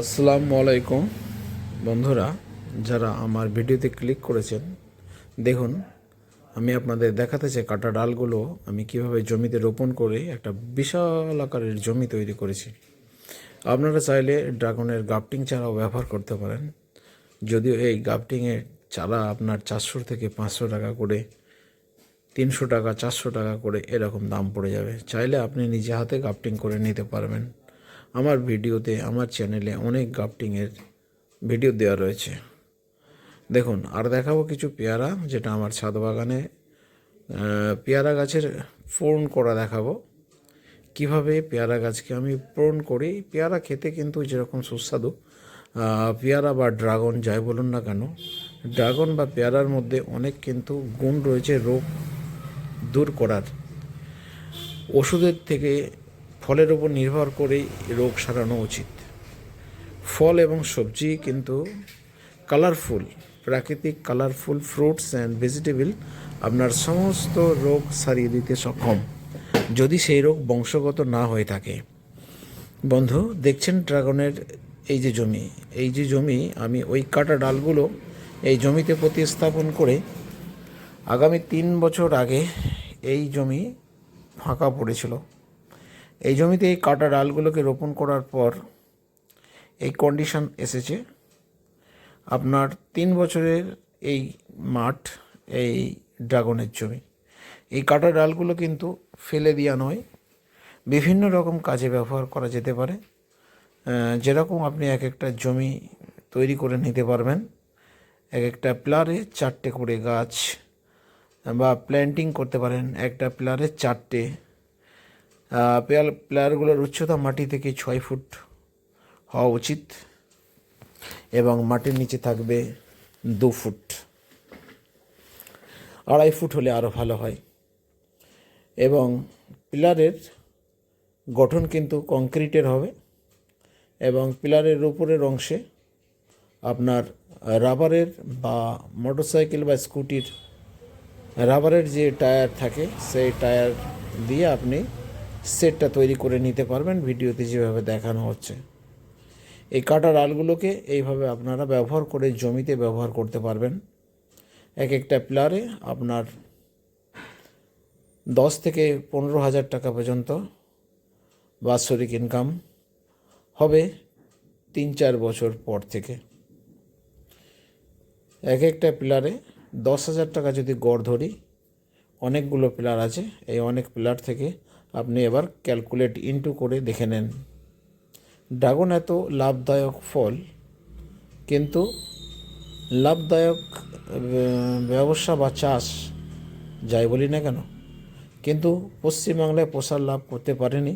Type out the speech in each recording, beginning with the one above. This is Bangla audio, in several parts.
আসসালামু আলাইকুম। বন্ধুরা, যারা আমার ভিডিওতে ক্লিক করেছেন, দেখুন, আমি আপনাদের দেখাতে চাই কাটা ডালগুলো আমি কীভাবে জমিতে রোপণ করে একটা বিশাল আকারের জমি তৈরি করেছি। আপনারা চাইলে ড্রাগনের গাফটিং চারাও ব্যবহার করতে পারেন। যদিও এই গাফটিংয়ের চারা আপনার চারশো থেকে পাঁচশো টাকা করে, তিনশো টাকা, চারশো টাকা করে এরকম দাম পড়ে যাবে। চাইলে আপনি নিজে হাতে গাফটিং করে নিতে পারবেন। আমার ভিডিওতে, আমার চ্যানেলে অনেক গাফটিংয়ের ভিডিও দেওয়া রয়েছে। দেখুন, আর দেখাবো কিছু পেয়ারা, যেটা আমার ছাদ বাগানে পেয়ারা গাছের পূরণ করা দেখাবো। কীভাবে পেয়ারা গাছকে আমি পূরণ করি? পেয়ারা খেতে কিন্তু যেরকম সুস্বাদু। পেয়ারা বা ড্রাগন, যাই বলুন না কেন, ড্রাগন বা পেয়ারার মধ্যে অনেক কিন্তু গুণ রয়েছে রোগ দূর করার। ওষুধের থেকে ফলের উপর নির্ভর করেই রোগ সারানো উচিত। ফল এবং সবজি কিন্তু কালারফুল প্রাকৃতিক কালারফুল ফ্রুটস অ্যান্ড ভেজিটেবল আপনার সমস্ত রোগ সারিয়ে দিতে সক্ষম। যদি সেই রোগ বংশগত না হয়ে থাকে। বন্ধু, দেখছেন ড্রাগনের এই যে জমি, এই যে জমি, আমি ওই কাটা ডালগুলো এই জমিতে প্রতিস্থাপন করে আগামী তিন বছর আগে এই জমি ফাঁকা পড়েছিল। এই জমিতে এই কাটা ডালগুলোকে রোপণ করার পর এই কন্ডিশন এসেছে। আপনার তিন বছরের এই মাঠ, এই ড্রাগনের জমি। এই কাটা ডালগুলো কিন্তু ফেলে দেওয়া নয়। বিভিন্ন রকম কাজে ব্যবহার করা যেতে পারে। যেরকম আপনি এক একটা জমি তৈরি করে নিতে পারবেন। এক একটা প্লারে চারটে করে গাছ বা প্ল্যান্টিং করতে পারেন। একটা প্লারে চারটে পেয়ার প্লেয়ারগুলোর উচ্চতা মাটি থেকে ছয় ফুট হওয়া উচিত এবং মাটির নিচে থাকবে দু ফুট। আড়াই ফুট হলে আরও ভালো হয়। এবং পিলারের গঠন কিন্তু কংক্রিটের হবে এবং পিলারের উপরের অংশে আপনার রাবারের বা মোটরসাইকেল বা স্কুটির রাবারের যে টায়ার থাকে, সেই টায়ার দিয়ে আপনি সেটটা তৈরি করে নিতে পারবেন ভিডিওতে যেভাবে দেখানো হচ্ছে। এই কাটা ডালগুলোকে এইভাবে আপনারা ব্যবহার করে জমিতে ব্যবহার করতে পারবেন। এক একটা প্লারে আপনার দশ থেকে পনেরো হাজার টাকা পর্যন্ত বাৎসরিক ইনকাম হবে তিন চার বছর পর থেকে। এক একটা পিলারে দশ হাজার টাকা যদি গড় ধরি, অনেকগুলো পিলার আছে। এই অনেক পিলার থেকে আপনি এবার ক্যালকুলেট ইনটু করে দেখে নেন। ড্রাগন এত লাভদায়ক ফল, কিন্তু লাভদায়ক ব্যবসা বা চাষ, যাই বলি না কেন, কিন্তু পশ্চিমবাংলায় প্রসার লাভ করতে পারেনি,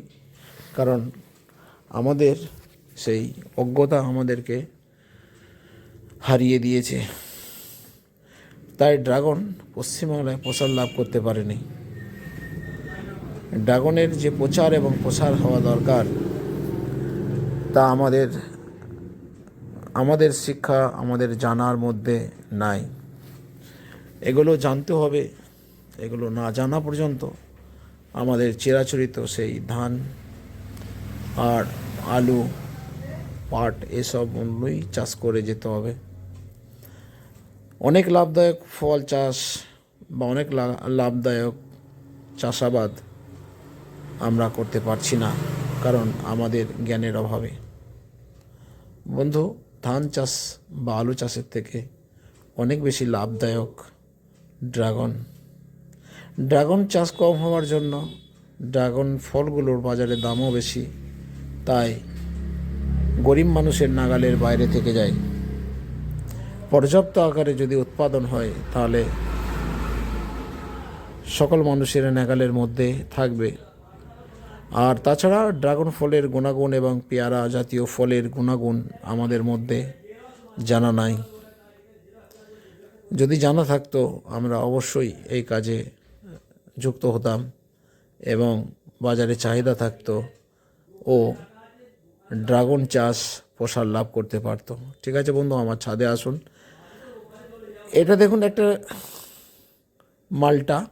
কারণ আমাদের সেই অজ্ঞতা আমাদেরকে হারিয়ে দিয়েছে। তাই ড্রাগন পশ্চিমবাংলায় প্রসার লাভ করতে পারেনি। ড্রাগনের যে প্রচার এবং প্রসার হওয়া দরকার, তা আমাদের আমাদের শিক্ষা, আমাদের জানার মধ্যে নাই। এগুলো জানতে হবে, এগুলো না জানা পর্যন্ত আমাদের চিরাচরিত সেই ধান আর আলু, পাট, এসব মূল্যই চাষ করে যেতে হবে। অনেক লাভদায়ক ফল চাষ বা অনেক লাভদায়ক চাষাবাদ আমরা করতে পারছি না, কারণ আমাদের জ্ঞানের অভাবে। বন্ধু, ধান চাষ বা আলু চাষের থেকে অনেক বেশি লাভদায়ক ড্রাগন। ড্রাগন চাষ কম হওয়ার জন্য ড্রাগন ফলগুলোর বাজারে দামও বেশি, তাই গরিব মানুষের নাগালের বাইরে থেকে যায়। পর্যাপ্ত আকারে যদি উৎপাদন হয়, তাহলে সকল মানুষের নাগালের মধ্যে থাকবে আর তাছাড়া ড্রাগন ফলের গুণাগুণ এবং পেয়ারা জাতীয় ফলের গুণাগুণ আমাদের মধ্যে জানা নাই। যদি জানা থাকতো, আমরা অবশ্যই এই কাজে যুক্ত হতাম এবং বাজারে চাহিদা থাকতো ও ড্রাগন চাষ প্রসার লাভ করতে পারতো। ঠিক আছে বন্ধু, আমার ছাদে আসুন। এটা দেখুন একটা মালটা।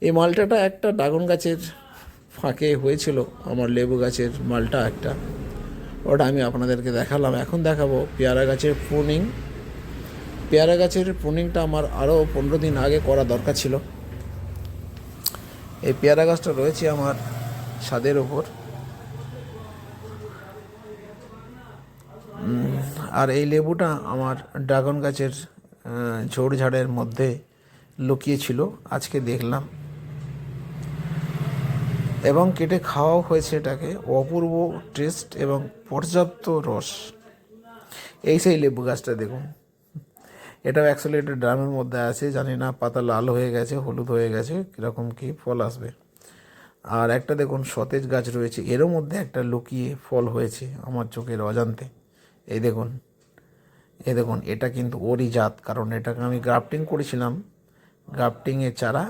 এই মালটাটা একটা ড্রাগন গাছের ফাঁকে হয়েছিল আমার লেবু গাছের মালটা একটা। ওটা আমি আপনাদেরকে দেখালাম। এখন দেখাবো পেয়ারা গাছের প্রুনিং পেয়ারা গাছের প্রুনিংটা আমার আরও পনেরো দিন আগে করা দরকার ছিল। এই পেয়ারা গাছটা রয়েছে আমার ছাদের ওপর। আর এই লেবুটা আমার ড্রাগন গাছের ঝোড়ঝাড়ের মধ্যে লুকিয়ে ছিল আজকে দেখলাম। এবং কেটে খাওয়াও হয়েছে এটাকে। অপূর্ব টেস্ট এবং পর্যাপ্ত রস। এই সেই লেবু গাছটা দেখুন। এটাও অ্যাকচুয়ালি একটা ড্রামের মধ্যে আছে। জানি না, পাতা লাল হয়ে গেছে, হলুদ হয়ে গেছে, কীরকম কী ফল আসবে। আর একটা দেখুন, সতেজ গাছ রয়েছে। এরও মধ্যে একটা লুকিয়ে ফল হয়েছে আমার চোখের অজান্তে। এই দেখুন এই দেখুন, এটা কিন্তু ওরই জাত। কারণ এটাকে আমি গ্রাফটিং করেছিলাম। গ্রাফটিংয়ের চারা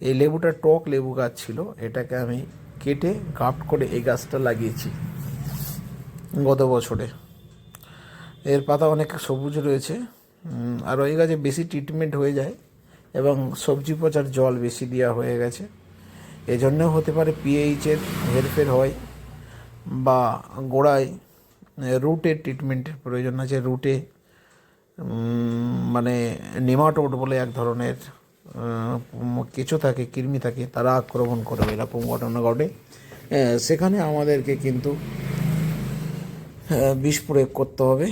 এই লেবুটা টক লেবু গাছ ছিল, এটাকে আমি কেটে গ্রাফট করে এই গাছটা লাগিয়েছি গত বছরে। এর পাতা অনেক সবুজ রয়েছে আর ওই গাছে বেশি ট্রিটমেন্ট হয়ে যায় এবং সবজি পচার জল বেশি দেওয়া হয়ে গেছে। এজন্যও হতে পারে পিএইচের হেরফের হয় বা গোড়ায় রুটের ট্রিটমেন্টের প্রয়োজন আছে। রুটে মানে নেমাটোড বলে এক ধরনের কেঁচো থাকে, কৃমি থাকে, তারা আক্রমণ করে এরকম ঘটনা ঘটে সেখানে আমাদেরকে কিন্তু বিষ প্রয়োগ করতে হবে।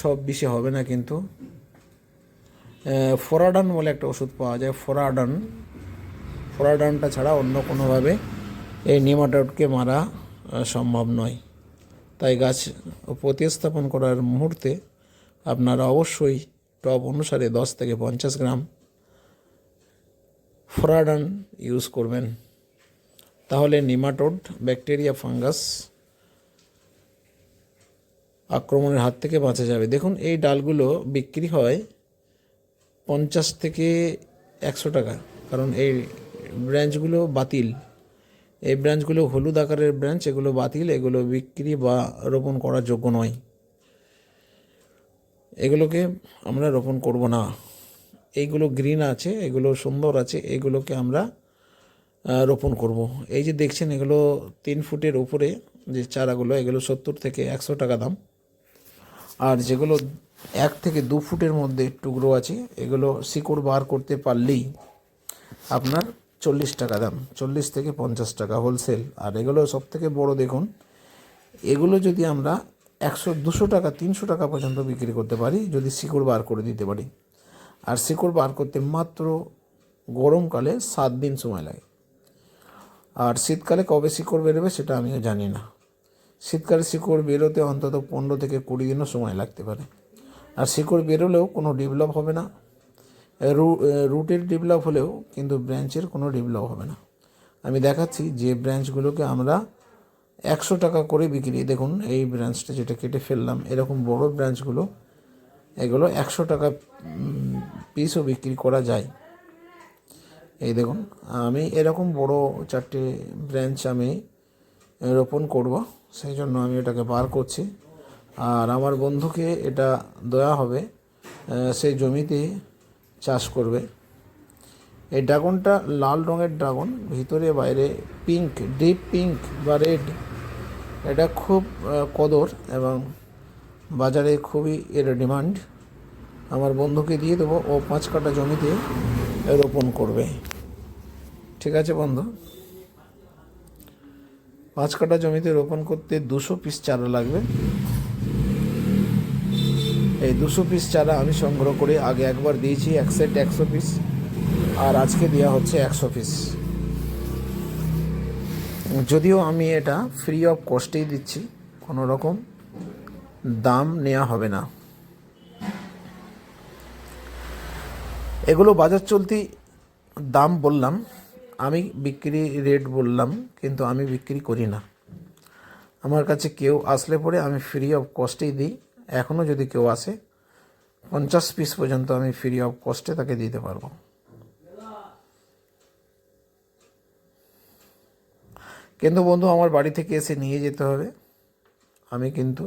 সব বিষে হবে না কিন্তু। ফোরাডান বলে একটা ওষুধ পাওয়া যায়, ফোরাডান। ফোরাডানটা ছাড়া অন্য কোনোভাবে এই নেমাটোডকে মারা সম্ভব নয়। তাই গাছ প্রতিস্থাপন করার মুহূর্তে আপনারা অবশ্যই টব অনুসারে দশ থেকে পঞ্চাশ গ্রাম ফোরাডান ইউজ করবেন। তাহলে নিমাটোড ব্যাকটেরিয়া ফাঙ্গাস আক্রমণের হাত থেকে বাঁচা যাবে। দেখুন, এই ডালগুলো বিক্রি হয় পঞ্চাশ থেকে একশো টাকা, কারণ এই ব্রাঞ্চগুলো বাতিল। এই ব্রাঞ্চগুলো হলুদ আকারের ব্রাঞ্চ, এগুলো বাতিল, এগুলো বিক্রি বা রোপণ করার যোগ্য নয়। এগুলোকে আমরা রোপণ করব না। এইগুলো গ্রিন আছে, এগুলো সুন্দর আছে, এগুলোকে আমরা রোপণ করব। এই যে দেখছেন, এগুলো তিন ফুটের উপরে যে চারাগুলো, এগুলো সত্তর থেকে একশো টাকা দাম। আর যেগুলো এক থেকে দু ফুটের মধ্যে টুকরো আছে, এগুলো শিকড় বার করতে পারলেই আপনার চল্লিশ টাকা দাম, চল্লিশ থেকে পঞ্চাশ টাকা হোলসেল আর এগুলো সব থেকে বড় দেখুন, এগুলো যদি আমরা একশো, দুশো টাকা, তিনশো টাকা পর্যন্ত বিক্রি করতে পারি, যদি শিকড় বার করে দিতে পারি। আর শিকড় বার করতে মাত্র গরমকালে সাত দিন সময় লাগে। আর শীতকালে কবে শিকড় বেরোবে সেটা আমিও জানি না। শীতকালে শিকড় বেরোতে অন্তত পনেরো থেকে কুড়ি দিনও সময় লাগতে পারে। আর শিকড় বেরোলেও কোনো ডেভেলপ হবে না। রুটের ডেভেলপ হলেও কিন্তু ব্রাঞ্চের কোনো ডেভেলপ হবে না। আমি দেখাচ্ছি যে ব্রাঞ্চগুলোকে আমরা একশো টাকা করে বিক্রি, দেখুন এই ব্রাঞ্চটা যেটা কেটে ফেললাম, এরকম বড় ব্রাঞ্চগুলো এগুলো একশো টাকা পিসও বিক্রি করা যায়। এই দেখুন, আমি এরকম বড় চারটে ব্রাঞ্চ আমি রোপণ করব, সেই জন্য আমি এটাকে বার করছি। আর আমার বন্ধুকে এটা দেওয়া হবে সেই জমিতে চাষ করবে। এই ড্রাগনটা লাল রঙের ড্রাগন, ভিতরে বাইরে পিঙ্ক ডিপ পিঙ্ক বা রেড এটা খুব কদর এবং বাজারে খুবই এর ডিমান্ড আমার বন্ধুকে দিয়ে দেবো, ও পাঁচ কাটা জমিতে রোপণ করবে। ঠিক আছে বন্ধু? পাঁচ কাটা জমিতে রোপণ করতে দুশো পিস চারা লাগবে। এই দুশো পিস চারা আমি সংগ্রহ করে আগে একবার দিয়েছি, এক সেট একশো পিস আর আজকে দেওয়া হচ্ছে একশো পিস যদিও আমি এটা ফ্রি অফ কস্টেই দিচ্ছি, কোনো রকম দাম নেওয়া হবে না। এগুলো বাজার চলতি দাম বললাম, আমি বিক্রি রেট বললাম, কিন্তু আমি বিক্রি করি না। আমার কাছে কেউ আসলে পরে আমি ফ্রি অফ কস্টেই দিই এখনও যদি কেউ আসে, পঞ্চাশ পিস পর্যন্ত আমি ফ্রি অফ কস্টে তাকে দিতে পারব। কিন্তু বন্ধু, আমার বাড়ি থেকে এসে নিয়ে যেতে হবে, আমি কিন্তু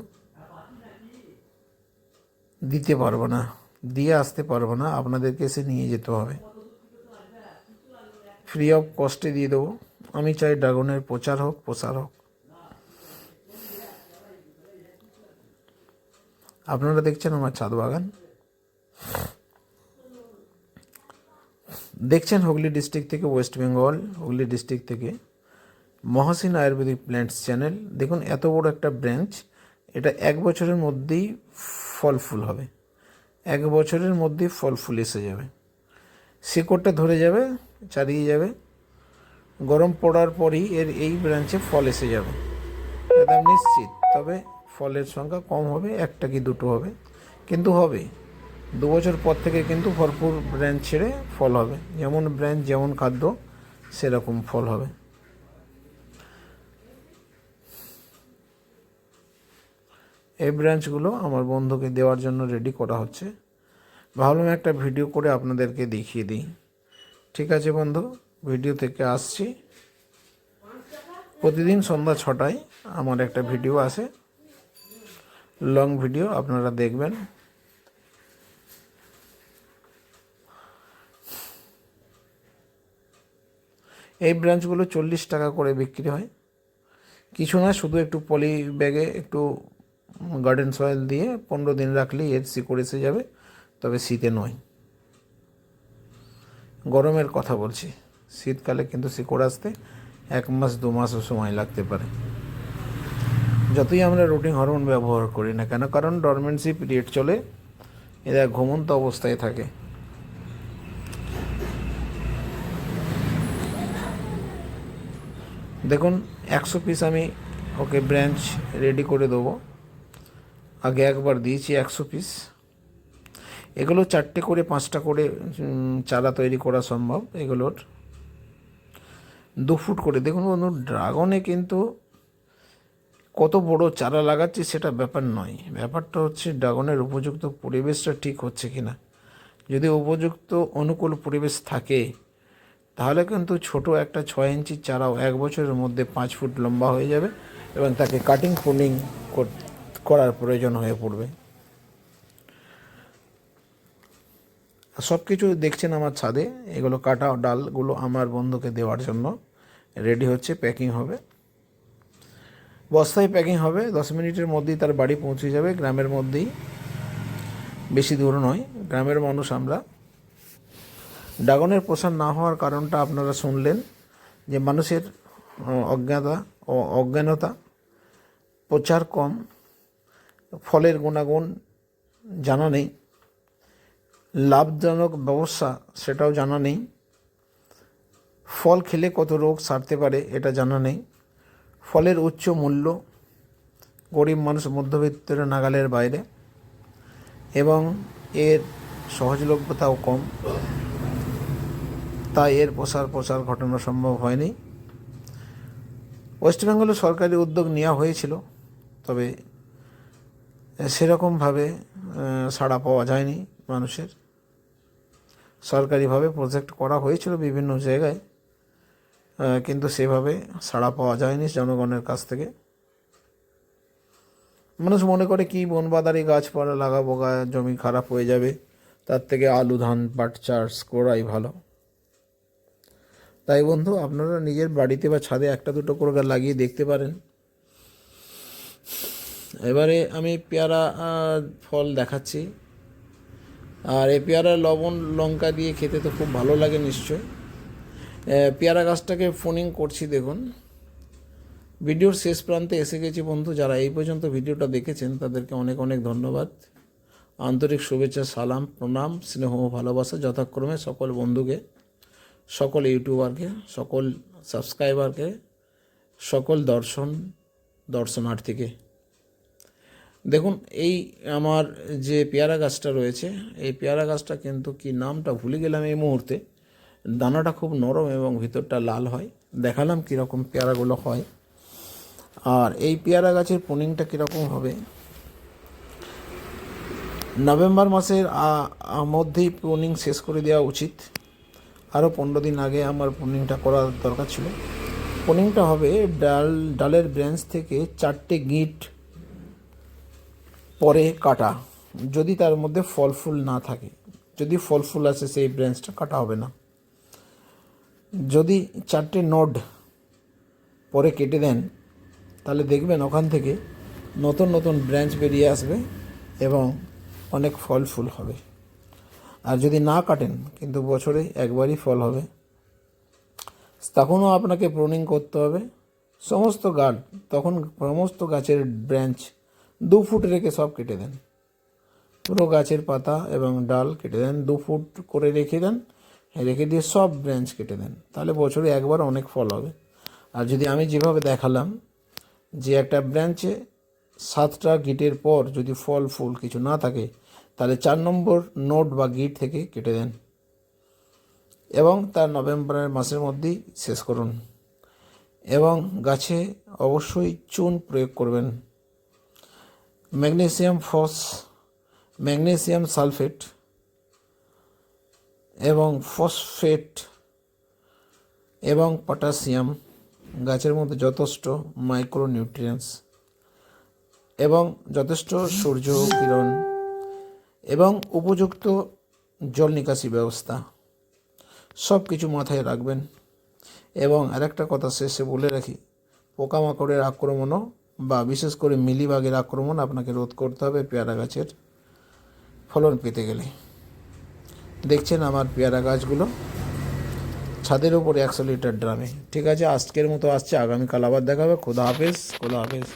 দিতে পারব না। দিয়ে আসতে পারব না, আপনাদেরকে এসে নিয়ে যেতে হবে। ফ্রি অফ কস্টে দিয়ে দেবো। আমি চাই ড্রাগনের প্রচার হোক, প্রসার হোক। আপনারা দেখছেন আমার ছাদ বাগান। দেখছেন হুগলি ডিস্ট্রিক্ট থেকে ওয়েস্ট বেঙ্গল, হুগলি ডিস্ট্রিক্ট থেকে মহাসিন আয়ুর্বেদিক প্ল্যান্টস চ্যানেল। দেখুন, এত বড় একটা ব্রাঞ্চ, এটা এক বছরের মধ্যেই ফল ফুল হবে। এক বছরের মধ্যে ফল ফুল এসে যাবে। শিকড়টা ধরে যাবে, চারিয়ে যাবে। গরম পড়ার পরই এর এই ব্রাঞ্চে ফল এসে যাবে। একদম নিশ্চিত, তবে ফলের সংখ্যা কম হবে, একটা কি দুটো হবে। কিন্তু হবে। দু বছর পর থেকে কিন্তু ভরপুর ব্রাঞ্চ ছেড়ে ফল হবে। যেমন ব্রাঞ্চ যেমন খাদ্য, সেরকম ফল হবে। এই ব্রাঞ্চগুলো আমার বন্ধুকে দেওয়ার জন্য রেডি করা হচ্ছে। ভাবলাম একটা ভিডিও করে আপনাদেরকে দেখিয়ে দিই। ঠিক আছে বন্ধু ভিডিও থেকে আসছি। প্রতিদিন সন্ধ্যা ছটায় আমার একটা ভিডিও আসে লং ভিডিও আপনারা দেখবেন। এই ব্রাঞ্চগুলো চল্লিশ টাকা করে বিক্রি হয়। কিছু না, শুধু একটু পলি ব্যাগে একটু গার্ডেন সয়েল দিয়ে পনেরো দিন রাখলেই এর শিকড় এসে যাবে, তবে শীতে নয়। গরমের কথা বলছি, শীতকালে কিন্তু শিকড় আসতে এক মাস, দু মাসও সময় লাগতে পারে। যতই আমরা রুটিন হরমোন ব্যবহার করি না কেন, কারণ ডরমেন্সি পিরিয়ড চলে, এরা ঘুমন্ত অবস্থায় থাকে। দেখুন, একশো পিস আমি ওকে ব্রাঞ্চ রেডি করে দেবো। আগে একবার দিয়েছি একশো পিস এগুলো চারটে করে, পাঁচটা করে চারা তৈরি করা সম্ভব এগুলোর। দু ফুট করে। দেখুন বন্ধু, ড্রাগনে কিন্তু কত বড় চারা লাগাচ্ছি সেটা ব্যাপার নয়। ব্যাপারটা হচ্ছে ড্রাগনের উপযুক্ত পরিবেশটা ঠিক হচ্ছে কি না যদি উপযুক্ত অনুকূল পরিবেশ থাকে, তাহলে কিন্তু ছোট একটা ছয় ইঞ্চির চারাও এক বছরের মধ্যে পাঁচ ফুট লম্বা হয়ে যাবে এবং তাকে কাটিং প্রুনিং করার প্রয়োজন হয়ে পড়বে। সব কিছু দেখছেন আমার ছাদে, এগুলো কাটা ডালগুলো আমার বন্ধুকে দেওয়ার জন্য। রেডি হচ্ছে, প্যাকিং হবে। বস্তায় প্যাকিং হবে, দশ মিনিটের মধ্যেই তার বাড়ি পৌঁছে যাবে, গ্রামের মধ্যেই। বেশি দূর নয়, গ্রামের মানুষ আমরা। ড্রাগনের প্রসার না হওয়ার কারণটা আপনারা শুনলেন, যে মানুষের অজ্ঞাতা ও অজ্ঞানতা প্রচার কম। ফলের গুণাগুণ জানা নেই। লাভজনক ব্যবস্থা সেটাও জানা নেই। ফল খেলে কত রোগ সারতে পারে এটা জানা নেই। ফলের উচ্চ মূল্য গরিব মানুষ মধ্যবিত্তের নাগালের বাইরে এবং এর সহজলভ্যতাও কম। তাই এর প্রসার প্রসার ঘটানো সম্ভব হয়নি। ওয়েস্ট বেঙ্গলে সরকারি উদ্যোগ নেওয়া হয়েছিল, তবে সেরকমভাবে সাড়া পাওয়া যায়নি মানুষের। সরকারিভাবে প্রজেক্ট করা হয়েছিল বিভিন্ন জায়গায় কিন্তু সেভাবে সাড়া পাওয়া যায়নি জনগণের কাছ থেকে। মানুষ মনে করে কি বনবাদারি গাছপালা লাগাবো জমি খারাপ হয়ে যাবে, তার থেকে আলু, ধান, পাট, চাষ করাই ভালো। তাই বন্ধু, আপনারা নিজের বাড়িতে বা ছাদে একটা দুটো করে লাগিয়ে দেখতে পারেন। এবারে আমি পেয়ারা ফল দেখাচ্ছি। আর এই পেয়ারা লবণ লঙ্কা দিয়ে খেতে তো খুব ভালো লাগে নিশ্চয় পেয়ারা গাছটাকে ফোনিং করছি দেখুন। ভিডিওর শেষ প্রান্তে এসে গেছি বন্ধু, যারা এই পর্যন্ত ভিডিওটা দেখেছেন তাদেরকে অনেক অনেক ধন্যবাদ। আন্তরিক শুভেচ্ছা, সালাম, প্রণাম, স্নেহ ভালোবাসা যথাক্রমে সকল বন্ধুকে, সকল ইউটিউবারকে, সকল সাবস্ক্রাইবারকে, সকল দর্শন, দর্শনার্থীকে। দেখুন, এই আমার যে পেয়ারা গাছটা রয়েছে, এই পেয়ারা গাছটা কিন্তু কি নামটা ভুলে গেলাম এই মুহূর্তে। দানাটা খুব নরম এবং ভিতরটা লাল হয়। দেখালাম কীরকম পেয়ারাগুলো হয়। আর এই পেয়ারা গাছের পুনিংটা কীরকম হবে? নভেম্বর মাসের মধ্যেই পুনিং শেষ করে দেওয়া উচিত। আরও পনেরো দিন আগে আমার পুনিংটা করার দরকার ছিল। পুনিংটা হবে ডাল, ডালের ব্রাঞ্চ থেকে চারটে গিট পরে কাটা, যদি তার মধ্যে ফল ফুল না থাকে। যদি ফল ফুল আসে, সেই ব্রাঞ্চটা কাটা হবে না। যদি চারটে নোড পরে কেটে দেন, তাহলে দেখবেন ওখান থেকে নতুন নতুন ব্রাঞ্চ বেরিয়ে আসবে এবং অনেক ফল ফুল হবে। আর যদি না কাটেন, কিন্তু বছরে একবারই ফল হবে, তখনও আপনাকে প্রুনিং করতে হবে। সমস্ত গাছ, তখন সমস্ত গাছের ব্রাঞ্চ দু ফুট রেখে সব কেটে দেন। পুরো গাছের পাতা এবং ডাল কেটে দেন, দু ফুট করে রেখে দেন, রেখে দিয়ে সব ব্রাঞ্চ কেটে দেন। তাহলে বছরে একবার অনেক ফল হবে। আর যদি আমি যেভাবে দেখালাম যে একটা ব্রাঞ্চে সাতটা গিটের পর যদি ফল, ফুল কিছু না থাকে, তাহলে চার নম্বর নোট বা গিট থেকে কেটে দেন এবং তার নভেম্বরের মাসের মধ্যেই শেষ করুন এবং গাছে অবশ্যই চুন প্রয়োগ করবেন। ম্যাগনেসিয়াম ফস, ম্যাগনেসিয়াম সালফেট এবং ফসফেট এবং পটাশিয়াম গাছের মধ্যে যথেষ্ট মাইক্রোনিউট্রিয়েন্টস এবং যথেষ্ট সূর্য কিরণ এবং উপযুক্ত জল নিকাশি ব্যবস্থা। সব কিছু মাথায় রাখবেন। এবং আরেকটা কথা শেষে বলে রাখি, পোকামাকড়ের আক্রমণও বা বিশেষ করে মিলিবাগের আক্রমণ আপনাকে রোধ করতে হবে পেয়ারা গাছের ফলন পেতে গেলে। দেখছেন আমার পেয়ারা গাছগুলো ছাদের উপরে একশো লিটার ড্রামে। ঠিক আছে, আজকের মতো আসছে, আগামীকাল আবার দেখা হবে। খোদা হাফেজ খোদা হাফেজ।